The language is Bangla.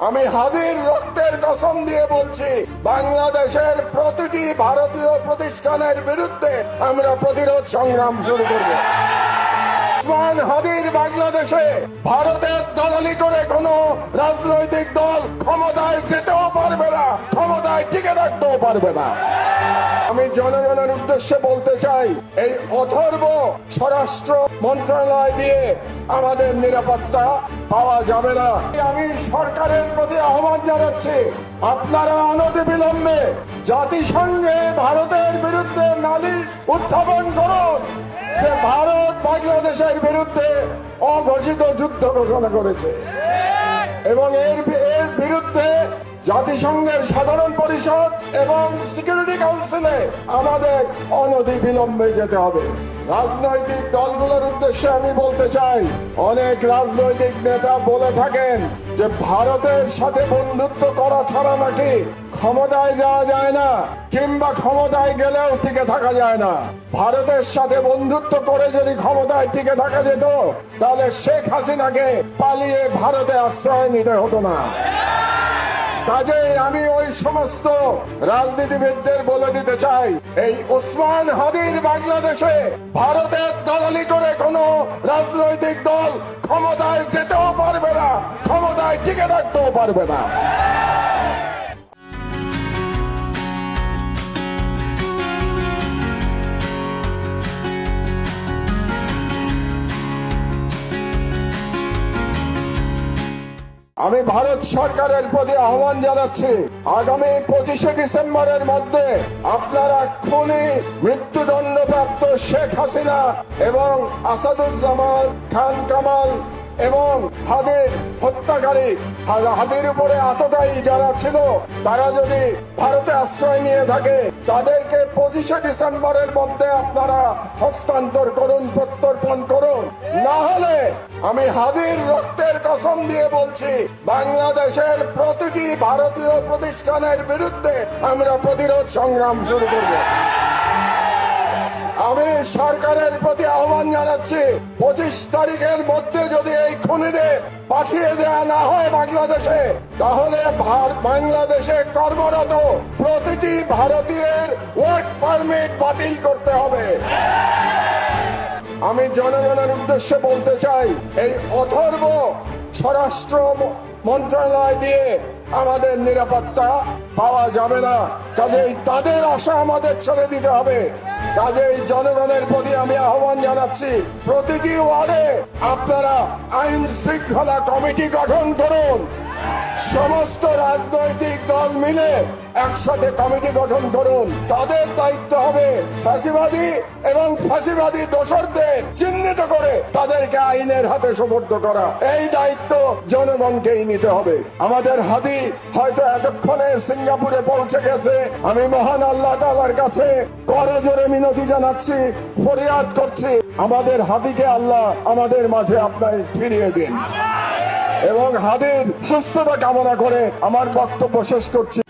আমি হাদির রক্তের কসম দিয়ে বলছি, বাংলাদেশের প্রতিটি ভারতীয় প্রতিষ্ঠানের বিরুদ্ধে আমরা প্রতিরোধ সংগ্রাম শুরু করব। উসমান হাদির বাংলাদেশে ভারতের দলালি করে কোন রাজনৈতিক দল ক্ষমতায় টিকে থাকতেও পারবে না। আমি জনগণের উদ্দেশ্যে বলতে চাই, এই অথর্ব স্বরাষ্ট্র মন্ত্রণালয় দিয়ে আমাদের নিরাপত্তা পাওয়া যাবে না। আমি সরকারের প্রতি আহ্বান জানাচ্ছি, আপনারা অনতিবিলম্বে জাতিসংঘে ভারতের বিরুদ্ধে নালিশ উত্থাপন করুন, যে ভারত বাংলাদেশের বিরুদ্ধে অঘোষিত যুদ্ধ ঘোষণা করেছে। এবং এর এর বিরুদ্ধে জাতিসংঘের সাধারণ পরিষদ এবং সিকিউরিটি কাউন্সিলে আমাদের অনতি বিলম্বে যেতে হবে। রাজনৈতিক দলগুলোর উদ্দেশ্যে আমি বলতে চাই, অনেক রাজনৈতিক নেতা বলে থাকেন যে ভারতের সাথে বন্ধুত্ব করা ছাড়া নাকি ক্ষমতায় যাওয়া যায় না, কিংবা ক্ষমতায় গেলেও টিকে থাকা যায় না। ভারতের সাথে বন্ধুত্ব করে যদি ক্ষমতায় টিকে থাকা যেত, তাহলে শেখ হাসিনাকে পালিয়ে ভারতে আশ্রয় নিতে হতো না। কাজেই আমি ওই সমস্ত রাজনীতিবিদদের বলে দিতে চাই। এই ওসমান হাদির বাংলাদেশে ভারতের দলালি করে কোন রাজনৈতিক দল ক্ষমতায় যেতেও পারবে না, ক্ষমতায় টিকে থাকতেও পারবে না। আমি ভারত সরকারের প্রতি আহ্বান জানাচ্ছি, আগামী পঁচিশে ডিসেম্বরের মধ্যে আপনারা খুনি মৃত্যুদণ্ডপ্রাপ্ত শেখ হাসিনা এবং আসাদুজ্জামান খান কামাল এবং হাদির হত্যাকারী হাদির উপরে আততায়ী যারা ছিল, তারা যদি ভারতে আশ্রয় নিয়ে থাকে, তাদেরকে পঁচিশে ডিসেম্বরের মধ্যে আপনারা হস্তান্তর করুন, প্রত্যর্পণ করুন। না হলে আমি হাদির রক্তের কসম দিয়ে বলছি, বাংলাদেশের প্রতিটি ভারতীয় প্রতিষ্ঠানের বিরুদ্ধে আমরা প্রতিরোধ সংগ্রাম শুরু করব। আমি সরকারের প্রতি আহ্বান জানাচ্ছি, পঁচিশ তারিখের মধ্যে যদি এই খুনিদের পাঠিয়ে দেওয়া না হয় বাংলাদেশে, তাহলে বাংলাদেশে কর্মরত প্রতিটি ভারতীয়ের ওয়ার্ক পারমিট বাতিল করতে হবে। আমি জনগণের উদ্দেশ্যে বলতে চাই, এই অথর্ব স্বরাষ্ট্র মন্ত্রণালয় দিয়ে আমাদের নিরাপত্তা পাওয়া যাবে না। কাজেই তাদের আশা আমাদের ছেড়ে দিতে হবে। কাজেই জনগণের প্রতি আমি আহ্বান জানাচ্ছি, প্রতিটি ওয়ার্ডে আপনারা আইন শৃঙ্খলা কমিটি গঠন করুন। সমস্ত রাজনৈতিক দল মিলে একসাথে কমিটি গঠন করুন। তাদের দায়িত্ব হবে ফাঁসিবাদী এবং ফাঁসিবাদী দোসরদের চিহ্নিত করে তাদেরকে আইনের হাতে সুপর্দ করা। এই দায়িত্ব জনগণকেই নিতে হবে। আমাদের হাদি হয়তো এতক্ষণে সিঙ্গাপুরে পৌঁছে গেছে। আমি মহান আল্লাহ তালার কাছে করে জোরে মিনতি জানাচ্ছি, ফরিয়াদ করছি। আমাদের হাদিকে আল্লাহ আমাদের মাঝে আপনার ফিরিয়ে দিন। এবং হাদির সুস্থতা কামনা করে আমার বক্তব্য শেষ করছি।